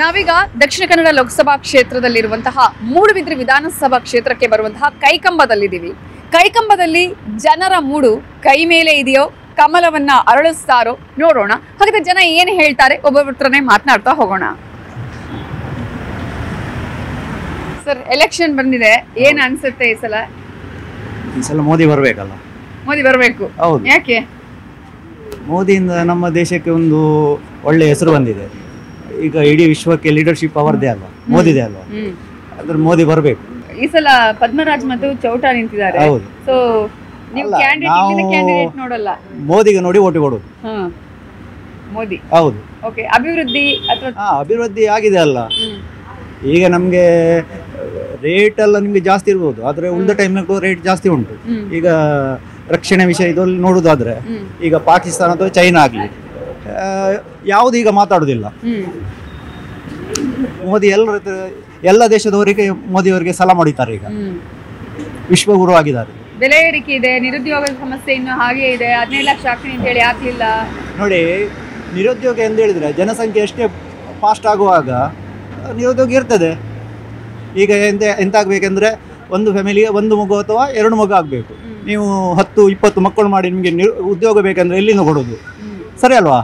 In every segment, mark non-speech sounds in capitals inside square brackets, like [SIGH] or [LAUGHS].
ನಾವೀಗ ದಕ್ಷಿಣ ಕನ್ನಡ ಲೋಕಸಭಾ ಕ್ಷೇತ್ರದಲ್ಲಿರುವಂತಹ ಮೂಡುಬಿದ್ರೆ ವಿಧಾನಸಭಾ ಕ್ಷೇತ್ರಕ್ಕೆ ಬರುವಂತಹ ಕೈಕಂಬದಲ್ಲಿದ್ದೀವಿ. ಕೈಕಂಬದಲ್ಲಿ ಜನರ ಮೂಡು ಕೈ ಮೇಲೆ ಇದೆಯೋ ಕಮಲವನ್ನ ಅರಳಿಸ್ತಾರೋ ನೋಡೋಣ. ಹಾಗಾದ್ರೆ ಜನ ಏನು ಹೇಳ್ತಾರೆ? ಒಬ್ಬೊಬ್ಬರತ್ರನೇ ಮಾತನಾಡ್ತಾ ಹೋಗೋಣ. ಸರ್ ಎಲೆಕ್ಷನ್ ಬಂದಿದೆ. ಏನ್ ಅನ್ಸುತ್ತೆ ಈ ಸಲ? ಈ ಸಲ ಮೋದಿ ಬರಬೇಕಲ್ಲ? ಮೋದಿ ಬರಬೇಕು. ಹೌದು. ಯಾಕೆ? ಮೋದಿಯಿಂದ ನಮ್ಮ ದೇಶಕ್ಕೆ ಒಂದು ಒಳ್ಳೆ ಹೆಸರು ಬಂದಿದೆ. ಈಗ ಇಡೀ ವಿಶ್ವಕ್ಕೆ ಲೀಡರ್ಶಿಪ್ ಅವರದೇ ಅಲ್ವಾ? ಮೋದಿದೆ ಅಲ್ವಾ? ಅಂದ್ರೆ ಮೋದಿ ಬರಬೇಕು. ಈ ಸಲ ಪದ್ಮರಾಜ್ ಮತ್ತು ಚೌಟ ನಿಂತಿದ್ದಾರೆ. ಹೌದು. ಸೊ ನೀವು ಕ್ಯಾಂಡಿಡೇಟ್ ನೋಡಲ್ಲ. ಮೋದಿಗೆ ನೋಡಿ ಓಟು ಕೊಡೋದು. ಮೋದಿ. ಹೌದು. ಓಕೆ ಅಭಿವೃದ್ಧಿ ಅಥವಾ ಹಾ ಅಭಿವೃದ್ಧಿ ಆಗಿದೆ ಅಲ್ಲ. ಈಗ ನಮಗೆ ರೇಟ್ ಎಲ್ಲ ನಿಮಗೆ ಜಾಸ್ತಿ ಇರ್ಬೋದು. ಆದರೆ ಉಳಿದ ಟೈಮ್ನಾಗೂ ರೇಟ್ ಜಾಸ್ತಿ ಉಂಟು. ಈಗ ರಕ್ಷಣೆ ವಿಷಯ ಇದರಲ್ಲಿ ನೋಡೋದಾದ್ರೆ ಈಗ ಪಾಕಿಸ್ತಾನ ಅಥವಾ ಚೈನಾ ಆಗಲಿ ಯಾವುದು ಈಗ ಮಾತಾಡೋದಿಲ್ಲ. ಮೋದಿ ಎಲ್ಲರ ಎಲ್ಲ ದೇಶದವರಿಗೆ ಮೋದಿಯವರಿಗೆ ಸಲ ಮಾಡಿದ್ದಾರೆ ಈಗ. ವಿಶ್ವ ವಿಶ್ವಗುರು ಆಗಿದ್ದಾರೆ. ಬೆಲೆ ಏರಿಕೆ ಇದೆ ನಿರುದ್ಯೋಗದ ಸಮಸ್ಯೆ ಇನ್ನು ಹಾಗೆ ಇದೆ ಹದಿನೈದು ಲಕ್ಷ ಆಗ್ತೀನಿ ಅಂತ ಹೇಳಿ ಆಗ್ಲಿಲ್ಲ. ನೋಡಿ ನಿರುದ್ಯೋಗ ಎಂದು ಹೇಳಿದ್ರೆ ಜನಸಂಖ್ಯೆ ಎಷ್ಟೇ ಫಾಸ್ಟ್ ಆಗುವಾಗ ನಿರುದ್ಯೋಗ ಇರ್ತದೆ. ಈಗ ಎಂತ ಎಂತ ಆಗ್ಬೇಕಂದ್ರೆ ಒಂದು ಫ್ಯಾಮಿಲಿಗೆ ಒಂದು ಮಗು ಅಥವಾ ಎರಡು ಮಗು ಆಗಬೇಕು. ನೀವು ಹತ್ತು ಇಪ್ಪತ್ತು ಮಕ್ಕಳು ಮಾಡಿ ನಿಮಗೆ ನಿರು ಉದ್ಯೋಗ ಬೇಕಂದ್ರೆ ಎಲ್ಲಿಂದ ಕೊಡೋದು? ಸರಿ ಅಲ್ವಾ?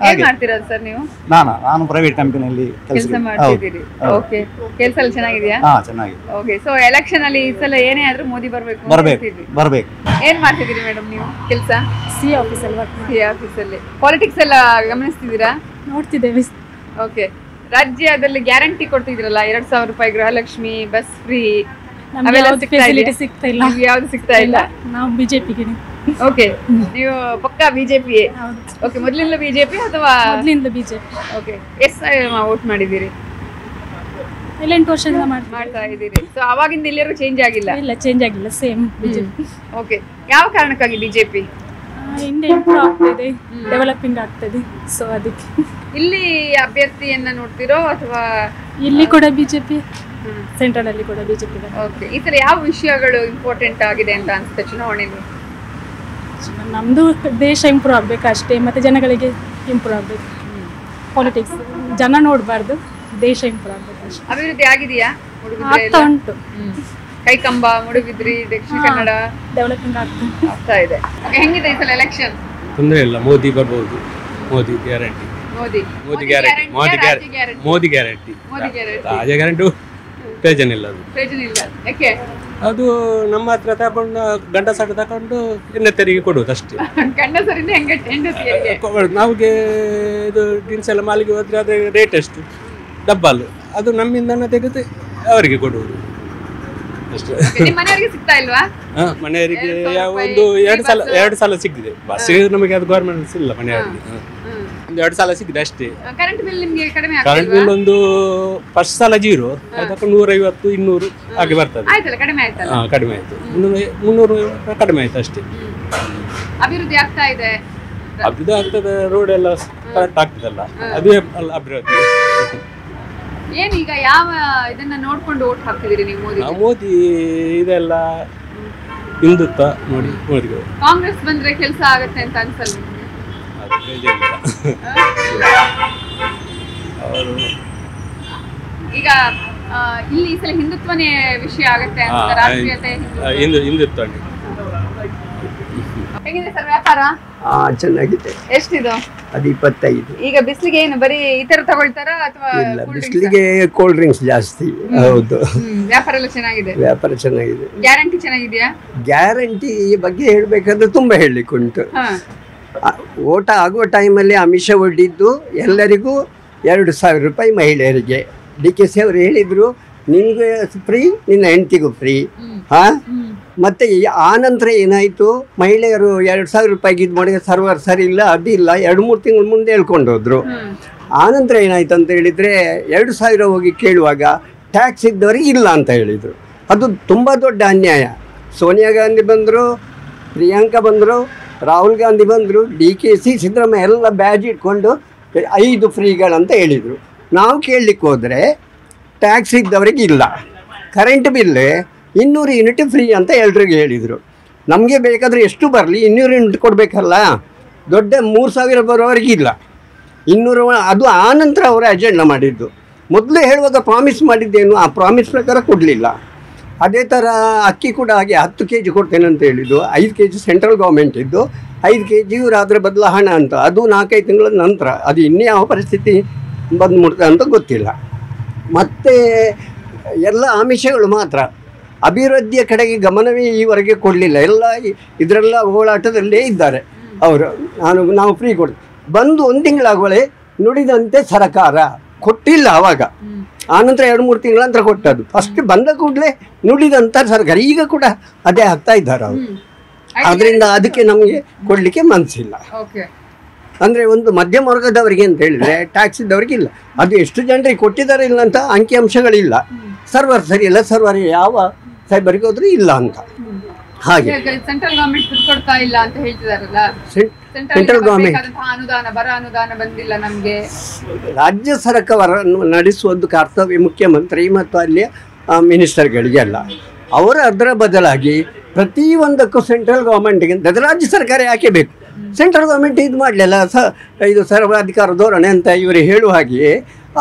ಏನ್ ಹಾಗೆ. ಮಾಡ್ತೀರಾ ಸರ್ ನೀವು? ನಾನಾ? ನಾನು ಪ್ರೈವೇಟ್ ಕಂಪನಿಯಲ್ಲಿ ಕೆಲಸ ಮಾಡ್ತಿದ್ದೀರಿ. ಓಕೆ ಕೆಲಸ ಎಲ್ಲ ಚೆನ್ನಾಗಿದ್ಯಾ? ಹಾ ಚೆನ್ನಾಗಿದೆ. ಓಕೆ ಸೊ ಎಲೆಕ್ಷನ್ ಅಲ್ಲಿ ಈ ಸಲ ಏನೇ ಆದ್ರೂ ಮೋದಿ ಬರ್ಬೇಕು ಬರ್ಬೇಕು. ಬರ್ಬೇಕು. ಏನ್ ಮಾಡ್ತಿದ್ದೀರಿ ಮೇಡಮ್ ನೀವು? ಕೆಲಸ? ಸಿ ಆಫೀಸಲ್ಲಿ ವರ್ಕ್ ಸಿ ಆಫೀಸಲ್ಲಿ. ಪಾಲಿಟಿಕ್ಸ್ ಎಲ್ಲ ಗಮನಿಸ್ತಿದ್ದೀರಾ? ನೋಡ್ತಿದ್ದೇವೆ. ಓಕೆ ರಾಜ್ಯದಲ್ಲಿ ಗ್ಯಾರಂಟಿ ಕೊಡ್ತಿದ್ರಲ್ಲ ಎರಡ್ ಸಾವಿರ ರೂಪಾಯಿ ಗೃಹಲಕ್ಷ್ಮಿ ಬಸ್ ಫ್ರೀ ಫೆಸಿಲಿಟಿ? ಸಿಗ್ತಾ ಇಲ್ಲ. ಯಾವ್ದು ಸಿಗ್ತಾ ಇಲ್ಲ? ನಾವು ಬಿಜೆಪಿಗೆ. ಓಕೆ ನೀವು ಪಕ್ಕಾ ಬಿಜೆಪಿ ಓಕೆ ಮೊದಲಿಂದ ಬಿಜೆಪಿ ಅಥವಾ ಮೊದಲಿಂದ ಬಿಜೆಪಿ. ಓಕೆ ಎಷ್ಟು ವೋಟ್ ಮಾಡಿದ್ದೀರಿ? ಇಲ್ಲ ಎಂಟು ವರ್ಷದಿಂದ ಮಾಡ್ತಾ ಇದ್ದೀರಿ. ಸೊ ಅವಾಗಿಂದ ಎಲ್ಲರೂ ಚೇಂಜ್ ಆಗಿಲ್ಲ? ಇಲ್ಲ ಚೇಂಜ್ ಆಗಿಲ್ಲ. Same BJP. ಓಕೆ ಯಾವ ಕಾರಣಕ್ಕಾಗಿ B J P? India improve ಆಗ್ತಿದೆ. ಡೆವಲಪಿಂಗ್ ಆಗ್ತದೆ. ಸೊ ಅದಕ್ಕೆ. ಇಲ್ಲಿ ಅಭ್ಯರ್ಥಿಯನ್ನ ನೋಡ್ತಿರೋ ಅಥವಾ ಇಲ್ಲಿ ಕೂಡ ಬಿಜೆಪಿ. ಸೆಂಟ್ರಲ್ ಅಲ್ಲಿ ಕೂಡ ಬಿಜೆಪಿ ಓಕೆ ಈ ತರ ಯಾವ ವಿಷಯಗಳು ಇಂಪಾರ್ಟೆಂಟ್ ಆಗಿದೆ ಅಂತ ಅನ್ಸುತ್ತೆ ಚುನಾವಣೆಯಲ್ಲಿ? ನಮ್ದು ದೇಶ ಇಂಪ್ರೂವ್ ಆಗಬೇಕು ಅಷ್ಟೇ ಮತ್ತೆ ಜನಗಳಿಗೆ ಇಂಪ್ರೂವ್ ಆಗಬೇಕು. ಪಾಲಿಟಿಕ್ಸ್ ಜನ ನೋಡಬಾರ್ದು ದೇಶ ಇಂಪ್ರೂವ್ ಆಗಬೇಕು ಅಷ್ಟೇ. ಅಭಿವೃದ್ಧಿ ಆಗಿದೆಯಾ? ಆಗ್ತಾ ಉಂಟು. ಕೈಕಂಬ ಮುಡುಬಿದ್ರಿ ದಕ್ಷಿಣ ಕನ್ನಡ? ಡೆವಲಪಿಂಗ್ ಆಗ್ತಾ ಇದೆ. ಹೆಂಗಿದೆ ಈ ಸಲ ಎಲೆಕ್ಷನ್ ತೊಂದರೆ ಇಲ್ಲ ಮೋದಿ ಬರ್ಬೋದು. Modi guarantee Modi. Modi guarantee Modi guarantee guarantee Modi guarantee Modi guarantee ರಾಜ ಗ್ಯಾರಂಟಿ ಪ್ರಯೋಜನ ಇಲ್ಲ ಅದು. ಪ್ರಯೋಜನ ಇಲ್ಲ ಯಾಕೆ? ಅದು ನಮ್ಮ ಹತ್ರ ತಗೊಂಡು ಗಂಡಸಾಟ ತಗೊಂಡು ಎಣ್ಣೆ ತೆರಿಗೆ ಕೊಡುವುದು ಅಷ್ಟೇ. [LAUGHS] ಗಂಡಸರಿಂದ ಹೆಂಡತಿಯರಿಗೆ ನಮಗೆ ಇದು ಡಿನ್ಸ್ ಎಲ್ಲ ಮಾಲಿಗೆ ಹೋದ್ರೆ ಅದ್ರ ರೇಟ್ ಎಷ್ಟು? ಡಬ್ಬಲ್. ಅದು ನಮ್ಮಿಂದನೇ ತೆಗೆದು ಅವರಿಗೆ ಕೊಡುವುದು. ಅಷ್ಟೇ. ಸಿಗ್ತಾ ಇಲ್ವಾ? ಮನೆಯವರಿಗೆ ಒಂದು ಎರಡು ಸಲ ಎರಡು ಸಲ ಸಿಕ್ಕಿದೆ. ಬಸ್ ನಮಗೆ ಅದು ಗೌರ್ಮೆಂಟ್ ಇಲ್ಲ ಮನೆಯವರಿಗೆ. ಒಂದು ಎರಡು ಸಲ ಸಿಕ್ಕಿದೆ ಅಷ್ಟೇ. ಕರೆಂಟ್ ಬಿಲ್ ನಿಮ್ಗೆ ಕಡಿಮೆ ಕರೆಂಟ್ ಬಿಲ್ ಒಂದು ಫಸ್ಟ್ ಸಲ ಜೀರೋ ಅದಕ್ಕೆ ನೂರೈವತ್ತು ಇನ್ನೂರು ಹಾಗೆ ಬರ್ತದೆ. ಕಡಿಮೆ ಆಯ್ತಲ್ಲ? ಹಾ ಕಡಿಮೆ ಆಯ್ತು. ಮುನ್ನೂರು ಕಡಿಮೆ ಆಯ್ತು ಅಷ್ಟೇ. ಅಭಿವೃದ್ಧಿ ಆಗ್ತಾ ಇದೆ. ಅಭಿವೃದ್ಧಿ ಆಗ್ತದೆ ರೋಡ್ ಎಲ್ಲ ಕರೆಕ್ಟ್ ಆಗ್ತದಲ್ಲ. ಅದೇ ಅಲ್ಲ ಅಭಿವೃದ್ಧಿ. ಏನ್ ಈಗ ಯಾವ ಇದನ್ನ ನೋಡ್ಕೊಂಡು ಓಟ್ ಹಾಕಿದಿರಿ ನೀವು ಮೋದಿ ಮೋದಿ ಇದೆಲ್ಲ ಹಿಂದುತ್ವ ನೋಡಿ ಮೋದಿ ಕಾಂಗ್ರೆಸ್ ಬಂದ್ರೆ ಕೆಲಸ ಆಗತ್ತೆ ಅಂತ ಅನ್ಸಲ್ಲ ಅವರು ಈಗ ಇಲ್ಲಿ ಈ ಸಲ ಹಿಂದುತ್ವನೇ ವಿಷಯ ಆಗತ್ತೆ ಅಂತ ರಾಷ್ಟ್ರೀಯತೆ ಹಿಂದುತ್ವ. ಸರ್ ವ್ಯಾಪಾರ? ಹಾ ಚೆನ್ನಾಗಿದೆ. ಎಷ್ಟಿದು? ಅದು ಇಪ್ಪತ್ತೈದು. ಈಗ ಬಿಸ್ಲಿಗೆ ಏನು ಬರೀ ಈ ತರ ತಗೊಳ್ತಾರಾ ಅಥವಾ ಇಲ್ಲ ಬಿಸಿಲಿಗೆ ಕೋಲ್ಡ್ ಡ್ರಿಂಕ್ಸ್ ಜಾಸ್ತಿ. ಹೌದು. ವ್ಯಾಪಾರ ಎಲ್ಲ ಚೆನ್ನಾಗಿದೆ. ವ್ಯಾಪಾರ ಚೆನ್ನಾಗಿದೆ. ಗ್ಯಾರಂಟಿ ಚೆನ್ನಾಗಿದೆಯಾ? ಗ್ಯಾರಂಟಿ ಬಗ್ಗೆ ಹೇಳ್ಬೇಕಂದ್ರೆ ತುಂಬಾ ಹೇಳಲಿಕ್ಕುಂಟು ಹಾ. ಆ, ಓಟ ಆಗುವ ಟೈಮಲ್ಲಿ ಅಮಿಷ ಒಡ್ಡಿದ್ದು ಎಲ್ಲರಿಗೂ ಎರಡು ಸಾವಿರ ರೂಪಾಯಿ ಮಹಿಳೆಯರಿಗೆ. ಡಿ ಕೆ ಸಿ ಅವರು ಹೇಳಿದರು ನಿನಗೆ ಫ್ರೀ ನಿನ್ನ ಹೆಂಡತಿಗೂ ಫ್ರೀ ಹಾಂ? ಮತ್ತು ಆ ನಂತರ ಏನಾಯಿತು? ಮಹಿಳೆಯರು ಎರಡು ಸಾವಿರ ರೂಪಾಯಿಗೆ ಇದು ಮಾಡಿ ಸರ್ವರ್ ಸರಿ ಇಲ್ಲ ಅದಿಲ್ಲ ಎರಡು ಮೂರು ತಿಂಗಳು ಮುಂದೆ ಹೇಳ್ಕೊಂಡು ಹೋದ್ರು ಆ ನಂತರ ಏನಾಯ್ತು ಅಂತ ಹೇಳಿದರೆ ಎರಡು ಸಾವಿರ ಹೋಗಿ ಕೇಳುವಾಗ ಟ್ಯಾಕ್ಸ್ ಇದ್ದವರಿಗೆ ಇಲ್ಲ ಅಂತ ಹೇಳಿದರು. ಅದು ತುಂಬ ದೊಡ್ಡ ಅನ್ಯಾಯ. ಸೋನಿಯಾ ಗಾಂಧಿ ಬಂದರು ಪ್ರಿಯಾಂಕಾ ಬಂದರು ರಾಹುಲ್ ಗಾಂಧಿ ಬಂದರು ಡಿ ಕೆ ಸಿ ಸಿದ್ದರಾಮಯ್ಯ ಎಲ್ಲ ಬ್ಯಾಜ್ ಇಟ್ಕೊಂಡು ಐದು ಫ್ರೀಗಳಂತ ಹೇಳಿದರು. ನಾವು ಕೇಳಲಿಕ್ಕೆ ಹೋದರೆ ಟ್ಯಾಕ್ಸ್ ಇದ್ದವರಿಗೆ ಇಲ್ಲ. ಕರೆಂಟ್ ಬಿಲ್ ಇನ್ನೂರು ಯೂನಿಟ್ ಫ್ರೀ ಅಂತ ಎಲ್ರಿಗೂ ಹೇಳಿದರು. ನಮಗೆ ಬೇಕಾದರೆ ಎಷ್ಟು ಬರಲಿ? ಇನ್ನೂರು ಯೂನಿಟ್ ಕೊಡಬೇಕಲ್ಲ? ದೊಡ್ಡ ಮೂರು ಸಾವಿರ ಬರೋವರೆಗೆ ಇಲ್ಲ. ಇನ್ನೂರು ಅದು ಆನಂತರ ನಂತರ ಅವರ ಅಜೆಂಡಾ ಮಾಡಿದ್ದು. ಮೊದಲು ಹೇಳುವಾಗ ಪ್ರಾಮಿಸ್ ಮಾಡಿದ್ದೇನು, ಆ ಪ್ರಾಮಿಸ್ ಪ್ರಕಾರ ಕೊಡಲಿಲ್ಲ. ಅದೇ ಥರ ಅಕ್ಕಿ ಕೂಡ ಹಾಗೆ ಹತ್ತು ಕೆ ಜಿ ಕೊಡ್ತೇನೆ ಅಂತ ಹೇಳಿದ್ದು. ಐದು ಕೆ ಜಿ ಸೆಂಟ್ರಲ್ ಗೌರ್ಮೆಂಟ್ ಇದ್ದು, ಐದು ಕೆ ಜಿ ಇವರು ಅದರ ಅಂತ. ಅದು ನಾಲ್ಕೈದು ತಿಂಗಳ ನಂತರ. ಅದು ಇನ್ಯಾವ ಪರಿಸ್ಥಿತಿ ಬಂದು ಮುಟ್ತದೆ ಅಂತ ಗೊತ್ತಿಲ್ಲ. ಮತ್ತು ಎಲ್ಲ ಆಮಿಷಗಳು ಮಾತ್ರ. ಅಭಿವೃದ್ಧಿಯ ಕಡೆಗೆ ಗಮನವೇ ಈವರೆಗೆ ಕೊಡಲಿಲ್ಲ. ಎಲ್ಲ ಇದರೆಲ್ಲ ಹೋರಾಟದಲ್ಲೇ ಇದ್ದಾರೆ ಅವರು. ನಾನು ನಾವು ಫ್ರೀ ಕೊಡ್ ಬಂದು ಒಂದು ತಿಂಗಳಾಗುವಳೆ ನುಡಿದಂತೆ ಸರಕಾರ. ಕೊಟ್ಟಿಲ್ಲ ಆವಾಗ ಆನಂತರ ಎರಡು ಮೂರು ತಿಂಗಳ ನಂತರ ಕೊಟ್ಟದ್ದು. ಫಸ್ಟ್ ಬಂದ ಕೂಡಲೇ ನುಡಿದಂಥ ಸರ್ಕಾರ. ಈಗ ಕೂಡ ಅದೇ ಆಗ್ತಾ ಇದ್ದಾರೆ ಅವರು. ಅದರಿಂದ ಅದಕ್ಕೆ ನಮಗೆ ಕೊಡಲಿಕ್ಕೆ ಮನಸ್ಸಿಲ್ಲ ಓಕೆ ಅಂದರೆ ಒಂದು ಮಧ್ಯಮ ವರ್ಗದವರಿಗೆ ಅಂತ ಹೇಳಿದರೆ ಟ್ಯಾಕ್ಸ್ ಇದ್ದವರಿಗೆ ಇಲ್ಲ. ಅದು ಎಷ್ಟು ಜನರಿಗೆ ಕೊಟ್ಟಿದ್ದಾರೆ ಇಲ್ಲ ಅಂತ ಅಂಕಿಅಂಶಗಳಿಲ್ಲ ಸರ್ವರ್ ಸರಿ ಇಲ್ಲ ಸರ್ವರ್ ಯಾವ ಸೈಬರ್ಗೆ ಹೋದ್ರೆ ಇಲ್ಲ ಅಂತ. ಹಾಗೆ. ಸೆಂಟ್ರಲ್ ಗವರ್ಮೆಂಟ್ ದುಡ್ಡು ಕೊಡ್ತಾ ಇಲ್ಲ ಅಂತ ಹೇಳ್ತಿದಾರಲ್ಲ. ಸೆಂಟ್ರಲ್ ಗೌರ್ಮೆಂಟ್ ಅನುದಾನ ಬರ ಅನುದಾನ ಬಂದಿಲ್ಲ ನಮಗೆ. ರಾಜ್ಯ ಸರ್ಕಾರವನ್ನು ನಡೆಸುವುದು ಕರ್ತವ್ಯ ಮುಖ್ಯಮಂತ್ರಿ ಮತ್ತು ಅಲ್ಲಿಯ ಆ, ಮಿನಿಸ್ಟರ್ಗಳಿಗೆ ಅಲ್ಲ. ಅವರು ಅದರ ಬದಲಾಗಿ ಪ್ರತಿಯೊಂದಕ್ಕೂ ಸೆಂಟ್ರಲ್ ಗೌರ್ಮೆಂಟ್ಗೆ ರಾಜ್ಯ ಸರ್ಕಾರ ಯಾಕೆ ಬೇಕು? ಸೆಂಟ್ರಲ್ ಗೌರ್ಮೆಂಟ್ ಇದು ಮಾಡಲಿಲ್ಲ. ಸ, ಇದು ಸರ್ವಾಧಿಕಾರ ಧೋರಣೆ ಅಂತ ಇವರು ಹೇಳುವ ಹಾಗೆಯೇ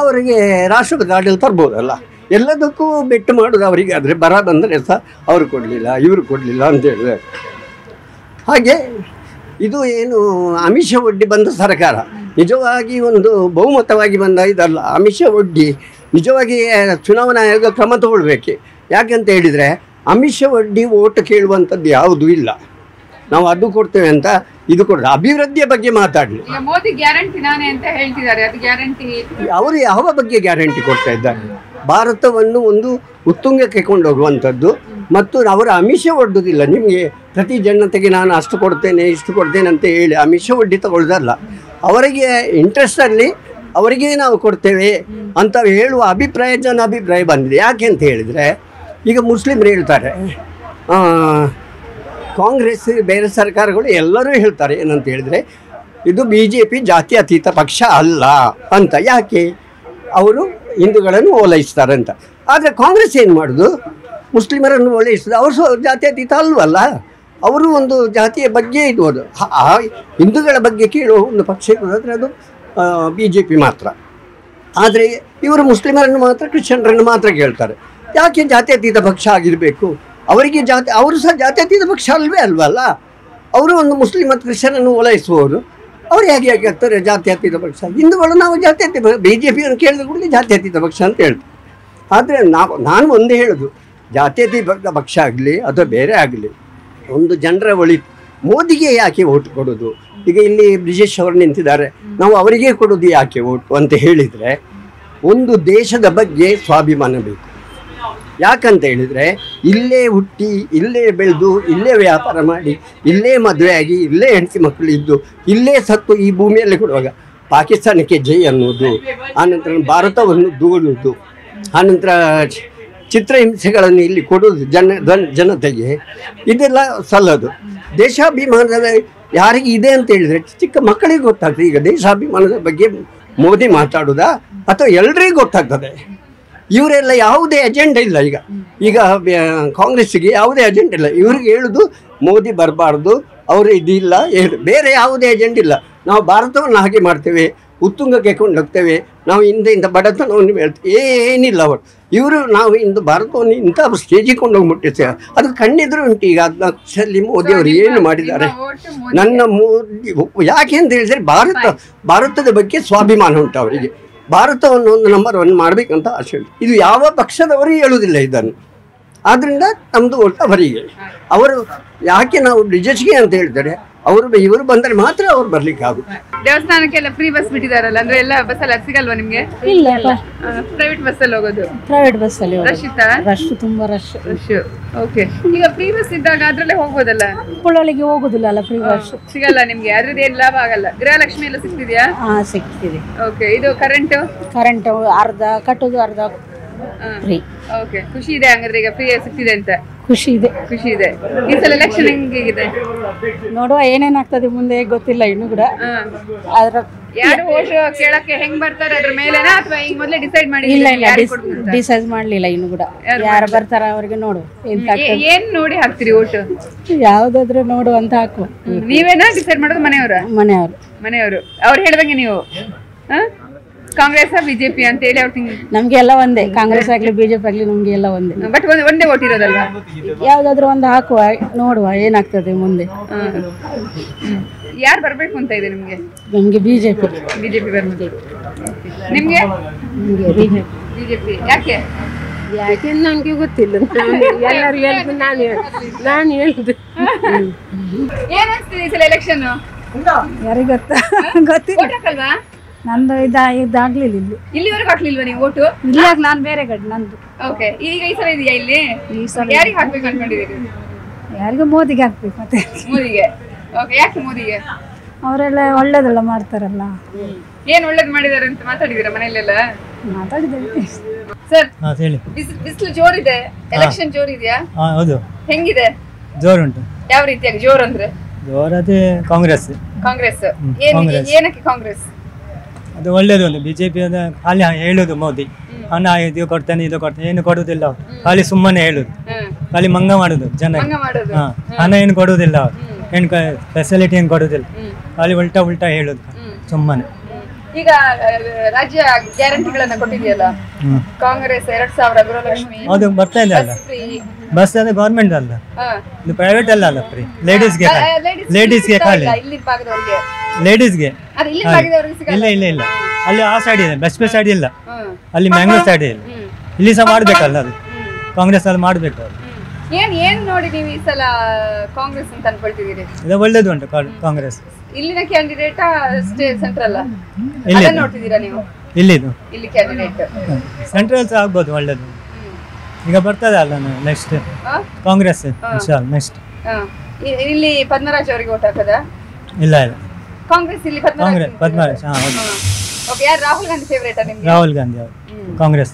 ಅವರಿಗೆ ರಾಷ್ಟ್ರಪತಿ ಆಡಳಿತ ತರ್ಬೋದಲ್ಲ. ಎಲ್ಲದಕ್ಕೂ ಬೆಟ್ಟು ಮಾಡೋದು ಅವರಿಗೆ. ಆದರೆ ಬರ ಬಂದರೆ ಸಹ ಅವರು ಕೊಡಲಿಲ್ಲ, ಇವರು ಕೊಡಲಿಲ್ಲ ಅಂತ ಹೇಳಿದೆ ಹಾಗೆ ಇದು ಏನು ಅಮಿಷ ಒಡ್ಡಿ ಬಂದ ಸರ್ಕಾರ. ನಿಜವಾಗಿ ಒಂದು ಬಹುಮತವಾಗಿ ಬಂದ ಇದಲ್ಲ. ಅಮಿಷ ಒಡ್ಡಿ ನಿಜವಾಗಿ ಚುನಾವಣಾ ಆಯೋಗ ಕ್ರಮ ತಗೊಳ್ಬೇಕು. ಯಾಕೆಂತ ಹೇಳಿದರೆ ಅಮಿಷ ಒಡ್ಡಿ ಓಟ್ ಕೇಳುವಂಥದ್ದು ಯಾವುದೂ ಇಲ್ಲ. ನಾವು ಅದು ಕೊಡ್ತೇವೆ ಅಂತ ಇದು ಕೊಡ ಅಭಿವೃದ್ಧಿಯ ಬಗ್ಗೆ ಮಾತಾಡಲಿ. ಮೋದಿ ಗ್ಯಾರಂಟಿ ನಾನೇ ಅಂತ ಹೇಳ್ತಿದ್ದಾರೆ ಅದು ಗ್ಯಾರಂಟಿ ಅವರು ಯಾವ ಬಗ್ಗೆ ಗ್ಯಾರಂಟಿ ಕೊಡ್ತಾ ಇದ್ದಾರೆ? ಭಾರತವನ್ನು ಒಂದು ಉತ್ತುಂಗಕ್ಕೆ ಕೊಂಡೋಗುವಂಥದ್ದು ಮತ್ತು ಅವರ ಅಮಿಷ ಒಡ್ಡುವುದಿಲ್ಲ ನಿಮಗೆ ಪ್ರತಿ ಜನತೆಗೆ ನಾನು ಅಷ್ಟು ಕೊಡ್ತೇನೆ ಇಷ್ಟು ಕೊಡ್ತೇನೆ ಅಂತ ಹೇಳಿ ಆಮಿಷ ಒಡ್ಡಿ ತಗೊಳ್ಳೋದಲ್ಲ ಅವರಿಗೆ ಇಂಟ್ರೆಸ್ಟಲ್ಲಿ ಅವರಿಗೆ ನಾವು ಕೊಡ್ತೇವೆ ಅಂತ ಹೇಳುವ ಅಭಿಪ್ರಾಯ ಜನ ಅಭಿಪ್ರಾಯ ಬಂದಿದೆ. ಯಾಕೆ ಅಂತ ಹೇಳಿದರೆ ಈಗ ಮುಸ್ಲಿಮರು ಹೇಳ್ತಾರೆ ಕಾಂಗ್ರೆಸ್, ಬೇರೆ ಸರ್ಕಾರಗಳು ಎಲ್ಲರೂ ಹೇಳ್ತಾರೆ ಏನಂತ ಹೇಳಿದರೆ, ಇದು ಬಿ ಜೆ ಪಿ ಜಾತ್ಯತೀತ ಪಕ್ಷ ಅಲ್ಲ ಅಂತ. ಯಾಕೆ? ಅವರು ಹಿಂದೂಗಳನ್ನು ಓಲೈಸ್ತಾರೆ ಅಂತ. ಆದರೆ ಕಾಂಗ್ರೆಸ್ ಏನು ಮಾಡೋದು? ಮುಸ್ಲಿಮರನ್ನು ಓಲೈಸ್ತದೆ ಅವರು ಜಾತ್ಯತೀತ ಅಲ್ವಲ್ಲ. ಅವರು ಒಂದು ಜಾತಿಯ ಬಗ್ಗೆ ಇದು ಅದು. ಆ ಹಿಂದೂಗಳ ಬಗ್ಗೆ ಕೇಳುವ ಒಂದು ಪಕ್ಷ ಅಂದರೆ ಅದು ಬಿ ಜೆ ಪಿ ಮಾತ್ರ. ಆದರೆ ಇವರು ಮುಸ್ಲಿಮರನ್ನು ಮಾತ್ರ, ಕ್ರಿಶ್ಚಿಯನ್ರನ್ನು ಮಾತ್ರ ಕೇಳ್ತಾರೆ. ಯಾಕೆ ಜಾತ್ಯತೀತ ಪಕ್ಷ ಆಗಿರಬೇಕು? ಅವರಿಗೆ ಜಾತಿ, ಅವರು ಸಹ ಜಾತ್ಯತೀತ ಪಕ್ಷ ಅಲ್ವೇ ಅಲ್ವಲ್ಲ? ಅವರು ಒಂದು ಮುಸ್ಲಿಂ ಮತ್ತು ಕ್ರಿಶ್ಚಿಯನನ್ನು ಓಲೈಸುವವರು ಅವ್ರು ಹೇಗೆ ಹೇಗೆ ಆಗ್ತಾರೆ? ಜಾತ್ಯತೀತ ಪಕ್ಷ. ಹಿಂದೂಗಳು ನಾವು ಜಾತ್ಯತೀತ ಬಿ ಜೆ ಪಿಯನ್ನು ಕೇಳಿದ ಕೂಡಲೇ ಜಾತ್ಯತೀತ ಪಕ್ಷ ಅಂತ ಹೇಳ್ತಾರೆ. ಆದರೆ ನಾವು, ನಾನು ಒಂದೇ ಹೇಳೋದು ಜಾತ್ಯತೀತ ಪಕ್ಷ ಆಗಲಿ ಅಥವಾ ಬೇರೆ ಆಗಲಿ, ಒಂದು ಜನರ ಒಳಿ, ಮೋದಿಗೆ ಯಾಕೆ ಓಟ್ ಕೊಡೋದು? ಈಗ ಇಲ್ಲಿ ಬ್ರಿಜೇಶ್ ಅವರು ನಿಂತಿದ್ದಾರೆ. ನಾವು ಅವರಿಗೆ ಕೊಡೋದು ಯಾಕೆ ಓಟು ಅಂತ ಹೇಳಿದರೆ, ಒಂದು ದೇಶದ ಬಗ್ಗೆ ಸ್ವಾಭಿಮಾನ ಬೇಕು. ಯಾಕಂತ ಹೇಳಿದರೆ, ಇಲ್ಲೇ ಹುಟ್ಟಿ, ಇಲ್ಲೇ ಬೆಳೆದು, ಇಲ್ಲೇ ವ್ಯಾಪಾರ ಮಾಡಿ, ಇಲ್ಲೇ ಮದುವೆ ಆಗಿ, ಇಲ್ಲೇ ಹೆಂಡತಿ ಮಕ್ಕಳು ಇದ್ದು, ಇಲ್ಲೇ ಸತ್ತು ಈ ಭೂಮಿಯಲ್ಲಿ ಕೊಡುವಾಗ ಪಾಕಿಸ್ತಾನಕ್ಕೆ ಜೈ ಅನ್ನೋದು ಆನಂತರ ಭಾರತವನ್ನು ದೂಡುವುದು ಆನಂತರ ಚಿತ್ರಹಿಂಸೆಗಳನ್ನು ಇಲ್ಲಿ ಕೊಡುವುದು ಜನ, ಜನ- ಜನತೆಗೆ ಇದೆಲ್ಲ ಸಲ್ಲದು. ದೇಶಾಭಿಮಾನದ ಯಾರಿಗೆ ಇದೆ ಅಂತ ಹೇಳಿದರೆ ಚಿಕ್ಕ ಮಕ್ಕಳಿಗೆ ಗೊತ್ತಾಗ್ತದೆ. ಈಗ ದೇಶಾಭಿಮಾನದ ಬಗ್ಗೆ ಮೋದಿ ಮಾತಾಡೋದಾ ಅಥವಾ ಎಲ್ರಿಗೂ ಗೊತ್ತಾಗ್ತದೆ? ಇವರೆಲ್ಲ ಯಾವುದೇ ಅಜೆಂಡಾ ಇಲ್ಲ ಈಗ. ಈಗ ಕಾಂಗ್ರೆಸ್ಸಿಗೆ ಯಾವುದೇ ಅಜೆಂಡಾ ಇಲ್ಲ. ಇವ್ರಿಗೆ ಹೇಳುದು ಮೋದಿ ಬರಬಾರ್ದು ಅವರು ಇದಿಲ್ಲ ಹೇಳಿ. ಬೇರೆ ಯಾವುದೇ ಅಜೆಂಡ ಇಲ್ಲ. ನಾವು ಭಾರತವನ್ನು ಹಾಗೆ ಮಾಡ್ತೇವೆ ಉತ್ತುಂಗಕ್ಕೆ ಕೊಂಡೋಗ್ತೇವೆ ನಾವು ಹಿಂದೆ ಇಂಥ ಬಡತನವನ್ನು ಹೇಳ್ತೇವೆ ಏನಿಲ್ಲ ಅವರು. ಇವರು ನಾವು ಇಂದು ಭಾರತವನ್ನು ಇಂಥ ಸ್ಟೇಜಿಗೆ ಕೊಂಡೋಗಿ ಮುಟ್ಟಿಸ್ತೇವೆ ಅದು ಕಣ್ಣಿದ್ರು ಉಂಟು. ಈಗ ಹದಿನಾಲ್ಕು ವರ್ಷದಲ್ಲಿ ಮೋದಿ ಅವರು ಏನು ಮಾಡಿದ್ದಾರೆ? ನನ್ನ ಮೋದಿ ಯಾಕೆ ಅಂತ ಹೇಳಿದರೆ ಭಾರತ ಭಾರತದ ಬಗ್ಗೆ ಸ್ವಾಭಿಮಾನ ಉಂಟು ಅವರಿಗೆ. ಭಾರತವನ್ನು ಒಂದು ನಂಬರ್ ಒನ್ ಮಾಡಬೇಕಂತ ಆಸೆ ಇದು ಯಾವ ಪಕ್ಷದವರು ಹೇಳುವುದಿಲ್ಲ ಇದನ್ನು. ಆದ್ದರಿಂದ ನಮ್ಮದು ಒಟ್ಟು ಅವರಿಗೆ ಅವರು ಯಾಕೆ ನಾವು ಡಿಜೆಸ್ಗೆ ಅಂತ ಹೇಳ್ತಾರೆ ಅವರು ಇವರು ಬಂದರೆ ಮಾತ್ರ ಅವ್ರು ಬರ್ಲಿಕ್ಕೆ ಆಗುತ್ತೆ ದೇವಸ್ಥಾನಕ್ಕೆಲ್ಲ ಫ್ರೀ ಬಸ್ ಬಿಟ್ಟಿದಾರಲ್ಲ ಅಂದ್ರೆ ಎಲ್ಲ ಬಸ್ ಅಲ್ಲಿ ಸಿಗಲ್ವಾ ನಿಮ್ಗೆ? ಇಲ್ಲ ಪ್ರೈವೇಟ್ ಬಸ್ ಅಲ್ಲಿ ಹೋಗೋದು? ಪ್ರೈವೇಟ್ ಬಸ್ಸಲ್ಲಿ ರಶ್ ಇತ್ತಾ? ರಶ್ ತುಂಬಾ ರಶ್ ರಶ್ ಓಕೆ ಈಗ ಫ್ರೀ ಬಸ್ ಇದ್ದಾಗ ಅದ್ರಲ್ಲೇ ಹೋಗ್ಬೋದಲ್ಲ? ಉಪ್ಪಳೊಳಗೆ ಹೋಗುದಿಲ್ಲ ಅಲ್ಲ ಫ್ರೀ ಬಸ್ ಸಿಗಲ್ಲ ನಿಮ್ಗೆ ಅದ್ರದ್ದು ಏನ್ ಲಾಭ ಆಗಲ್ಲ. ಗೃಹಲಕ್ಷ್ಮಿ ಎಲ್ಲ ಸಿಗ್ತಿದ್ಯಾ? ಹಾ ಸಿಗ್ತಿದೆ. ಓಕೆ ಇದು ಕರೆಂಟ್ ಕರೆಂಟ್ ಅರ್ಧ ಕಟ್ಟೋದು ಅರ್ಧ ಫ್ರೀ ಓಕೆ ಖುಷಿ ಇದೆ ಹಂಗಾದ್ರೆ ಈಗ ಫ್ರೀ ಸಿಗ್ತಿದೆ ಅಂತ. ಖುಷಿ ಇದೆ. ಖುಷಿ ಇದೆ. ಈ ಸಲ ಎಲೆಕ್ಷನ್ ಹೆಂಗಿದೆ? ನೋಡುವ ಏನೇನಾಗ್ತದೆ ಮುಂದೆ ಗೊತ್ತಿಲ್ಲ ಇನ್ನು ಕೂಡ. ಅದ್ರ ಯಾರು ಓಟ್ ಕೇಳಕ್ಕೆ ಹೆಂಗ್ ಬರ್ತಾರೆ ಅದ್ರ ಮೇಲೆನಾ ಅಥವಾ ಈಗ ಮೊದಲೇ ಡಿಸೈಡ್ ಮಾಡಿ ಇಲ್ಲ ಇಲ್ಲ ಡಿಸೈಡ್ ಮಾಡ್ಲಿಲ್ಲ ಇನ್ನು ಕೂಡ. ಯಾರು ಬರ್ತಾರ ಅವ್ರಿಗೆ ನೋಡು ಎಂತ ಏನ್ ನೋಡಿ ಹಾಕ್ತೀರಿ ಓಟ್ ಯಾವ್ದಾದ್ರು ನೋಡು ಅಂತ ಹಾಕು. ನೀವೇನಾ ಡಿಸೈಡ್ ಮಾಡೋದು ಮನೆಯವರ? ಮನೆಯವರು. ಮನೆಯವರು. ಅವ್ರು ಹೇಳ್ದಂಗೆ ನೀವು? ಕಾಂಗ್ರೆಸ್ ಬಿಜೆಪಿ ಅಂತ ಹೇಳಿ ಅವ್ರು ನಮ್ಗೆ ಎಲ್ಲ ಒಂದೇ. ಕಾಂಗ್ರೆಸ್ ಆಗ್ಲಿ ಬಿಜೆಪಿ ಆಗ್ಲಿ ನಮ್ಗೆ ಎಲ್ಲ ಒಂದೇ. ಬಟ್ ಒಂದೇ ಓಟ್ ಇರೋದಲ್ವಾ? ಯಾವ್ದಾದ್ರು ಒಂದು ಹಾಕುವ ನೋಡುವ ಏನಾಗ್ತದೆ ಮುಂದೆ. ಯಾರು ಬರ್ಬೇಕು ಅಂತ ಇದೆ ನಿಮ್ಗೆ? ನಮ್ಗೆ ಬಿಜೆಪಿ. ಬಿಜೆಪಿ ಬರ್ಬೇಕು. ನಿಮ್ಗೆ? ನಮ್ಗೆ ಬಿಜೆಪಿ. ಬಿಜೆಪಿ. ಯಾಕೆ? ಯಾಕೆ ನನಗೆ ಗೊತ್ತಿಲ್ಲ. ನಾನು ಎಲ್ಲರೂ ಹೇಳಿದ್ರು ನಾನು ಹೇಳ್ತೀನಿ ನಾನು ಹೇಳಿದ್ದು ಏನಿಸ್ತದೆ ಅನ್ಸ್ತಿದೆ ಈ ಸಲ ಎಲೆಕ್ಷನ್ ಯಾರಿಗೆ ಗೊತ್ತಾ? ಗೊತ್ತಿಲ್ಲ. ನಂದು ಇದ ಇದಾಗ್ಲಿಲ್ಲ ಇಲ್ಲಿ. ಇಲ್ಲಿವರೆಗೂ ಹಾಕ್ಲಿಲ್ವಾ ನೀವು ಓಟು? ಇಲ್ಲ ನಾನು ಬೇರೆ ಕಡೆ ನಂದು. ಓಕೆ ಈಗ ಈ ಸಲ ಇದೆಯಾ ಇಲ್ಲಿ? ಈ ಸಲ ಯಾರಿಗೆ ಹಾಕ್ಬೇಕು ಅನ್ಕೊಂಡಿದ್ದೀರಿ? ಯಾರಿಗೂ ಮೋದಿಗೆ ಹಾಕ್ಬೇಕು ಮತ್ತೆ. ಮೋದಿಗೆ? ಓಕೆ ಯಾಕೆ ಮೋದಿಗೆ? ಅವರೆಲ್ಲ ಒಳ್ಳೇದೆಲ್ಲ ಮಾಡ್ತಾರಲ್ಲ. ಏನ್ ಒಳ್ಳೇದ್ ಮಾಡಿದಾರೆ ಅಂತ ಮಾತಾಡಿದೀರಾ ಮನೆಯಲ್ಲೆಲ್ಲ? ಮಾತಾಡಿದ್ದೇವೆ ಸರ್ ಹಾಂ ಹೇಳಿ. ಬಿಸಿಲು ಜೋರಿದೆ. ಎಲೆಕ್ಷನ್ ಜೋರಿದೆಯಾ? ಹಾ ಹೌದು. ಹೆಂಗಿದೆ? ಜೋರುಂಟು. ಯಾವ ರೀತಿಯಾಗಿ ಜೋರ್ ಅಂದ್ರೆ? ಜೋರದೇ ಕಾಂಗ್ರೆಸ್. ಕಾಂಗ್ರೆಸ್. ಏನಕ್ಕೆ ಕಾಂಗ್ರೆಸ್? ಅದು ಒಳ್ಳೇದು ಒಂದು. ಬಿ ಜೆ ಪಿ ಖಾಲಿ ಹೇಳೋದು ಮೋದಿ. ಹಣ ಇದು ಕೊಡ್ತಾನೆ ಇದು ಕೊಡ್ತಾನೆ ಏನು ಕೊಡುದಿಲ್ಲ ಅವ್ರು. ಖಾಲಿ ಸುಮ್ಮನೆ ಹೇಳುದು. ಖಾಲಿ ಮಂಗ ಮಾಡುದು ಜನ ಹಾಂ. ಹಣ ಏನು ಕೊಡುದಿಲ್ಲ ಅವ್ರು. ಏನು ಫೆಸಿಲಿಟಿ ಏನು ಕೊಡುದಿಲ್ಲ ಖಾಲಿ ಉಲ್ಟಾ ಉಲ್ಟಾ ಹೇಳುದು. ಸುಮ್ಮನೆ. ಈಗ ರಾಜ್ಯ ಗ್ಯಾರಂಟಿಗಳನ್ನ ಕೊಟ್ಟಿದೆಯಲ್ಲ? ಕಾಂಗ್ರೆಸ್ ಎರಡ್ ಸಾವಿರ ಗೃಹಲಕ್ಷ್ಮಿ ಅದು ಬರ್ತಾ ಇಲ್ಲ ಅಲ್ಲ? ಬಸ್ ಅಂದ್ರೆ ಗೌರ್ಮೆಂಟ್ ಅಲ್ಲ? ಇದು ಪ್ರೈವೇಟ್ ಅಲ್ಲ ಅಲ್ಲ ಫ್ರೀ ಲೇಡೀಸ್ಗೆ ಲೇಡೀಸ್ಗೆ ಖಾಲಿ ಲೇಡೀಸ್ಗೆ ಗೆ ಇಲ್ಲಿ ಇಲ್ಲ ಇಲ್ಲ ಅಲ್ಲಿ ಆ ಸೈಡ್ ಇದೆ ಬೆಸ್ಟ್ ಸೈಡ್ ಇಲ್ಲ. ಅಲ್ಲಿ ಮ್ಯಾಂಗ್ಳೂರ್ ಸೈಡ್ ಇಲ್ಲ. ಇಲ್ಲಿ ಸಹ ಮಾಡ್ಬೇಕಲ್ಲ ಅದು? ಕಾಂಗ್ರೆಸ್ ಅಲ್ಲಿ ಮಾಡ್ಬೇಕು ಅದು. ಏನ್ ಏನು ನೋಡಿ ನೀವು ಈ ಸಲ ಕಾಂಗ್ರೆಸ್ ಅಂತ ಅನ್ಕೊಳ್ತಿದ್ದೀರಿ? ಇದು ಒಳ್ಳೇದು ಉಂಟು ಕಾಂಗ್ರೆಸ್. ಇಲ್ಲಿನ ಕ್ಯಾಂಡಿಡೇಟ್ ಸ್ಟೇ ಸೆಂಟ್ರಲ್ ಇಲ್ಲಿ ನೋಡ್ತಿದ್ದೀರಾ ನೀವು? ಇಲ್ಲಿದು ಇಲ್ಲಿ. ಕ್ಯಾಂಡಿಡೇಟ್ ಸೆಂಟ್ರಲ್ ಸಹ ಆಗ್ಬೋದು ಒಳ್ಳೇದು. ಈಗ ಬರ್ತದೆ ಅಲ್ಲ ನೆಕ್ಸ್ಟ್ ಕಾಂಗ್ರೆಸ್ ಇನ್ಶಾಲ್ ನೆಕ್ಸ್ಟ್ ಇಲ್ಲಿ ಪದ್ಮರಾಜ್ ಅವರಿಗೆ ಓಟ್ ಹಾಕದ? ಇಲ್ಲ ಇಲ್ಲ. ಕಾಂಗ್ರೆಸ್ ಇಲ್ಲಿ ಪದ್ಮರಾಜ್ ಕಾಂಗ್ರೆಸ್ ಪದ್ಮರಾಜ್ ಹಾಂ ಓಕೆ ಯಾರು? ರಾಹುಲ್ ಗಾಂಧಿ ಫೇವರೇಟ್ ನಿಮ್ಗೆ? ರಾಹುಲ್ ಗಾಂಧಿ ಅವರು. ಕಾಂಗ್ರೆಸ್.